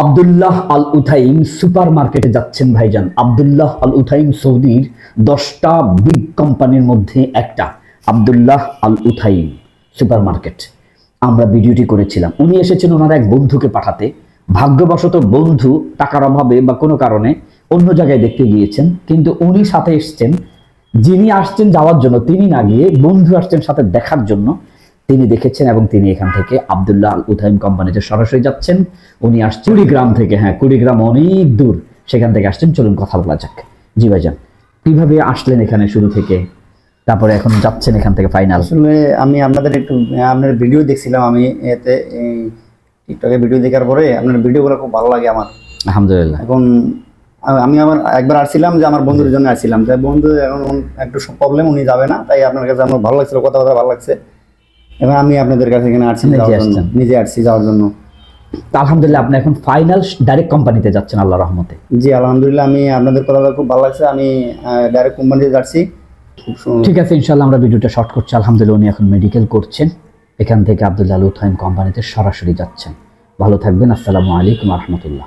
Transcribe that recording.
Abdullah Al Othaim super মার্কেটে যাচ্ছেন ভাইজান। আবদুল্লাহ আল উথাইম সৌদির দশটা বিগ কোম্পানির মধ্যে একটা। Abdullah Al Othaim super market আমরা ভিডিওটি করেছিলাম। উনি এসেছেন ওনার এক বন্ধুকে পাঠাতে। ভাগ্যবশত বন্ধু টাকার অভাবে বা কোনো কারণে অন্য জায়গায় দেখতে গিয়েছেন। কিন্তু উনি সাথে এসছেন। যিনি আসছেন যাওয়ার জন্য, তিনি না গিয়ে বন্ধু আসছেন সাথে দেখার জন্য। তিনি দেখেছেন এবং তিনি এখান থেকে আবদুল্লাহ আল উথাইম কোম্পানিতে সরাসরি যাচ্ছেন। উনি আসছেন কুড়িগ্রাম থেকে। হ্যাঁ কুড়িগ্রাম অনেক দূর। সেখান থেকে আসছেন। চলুন কথা বলা যাক। জি ভাইজান কীভাবে আসলেন এখানে শুরু থেকে? তারপরে এখন যাচ্ছেন এখান থেকে ফাইনাল আসলে আমি আপনাদের একটু আপনার ভিডিও দেখছিলাম আমি এতে এই টিকটকে ভিডিও দেখার পরে আপনার ভিডিওগুলো খুব ভালো লাগে আমার। আলহামদুলিল্লাহ। এখন আমি আবার একবার আসছিলাম যে আমার বন্ধুর জন্য আসছিলাম। তাই বন্ধু এখন একটু প্রবলেম উনি যাবে না তাই আপনার কাছে আমার ভালো লাগছিল কথা কথা ভালো লাগছে। এবং আমি আপনাদের কাছে এখানে আসছি নিজে আসছি যাওয়ার জন্য। আলহামদুলিল্লাহ আপনি এখন ফাইনাল ডাইরেক্ট কোম্পানিতে যাচ্ছেন আল্লাহ রহমতে। জি আলহামদুলিল্লাহ আমি আপনাদের কথা খুব ভালো লাগছে। আমি ডাইরেক্ট কোম্পানিতে যাচ্ছি। ঠিক আছে ইনশাল্লাহ আমরা ভিডিওটা শর্ট করছি। আলহামদুলিল্লাহ উনি এখন মেডিকেল করছেন। এখান থেকে আবদুল্লাহ আল উথাইম কোম্পানিতে সরাসরি যাচ্ছেন। ভালো থাকবেন। আসসালামু আলাইকুম রহমতুল্লাহ।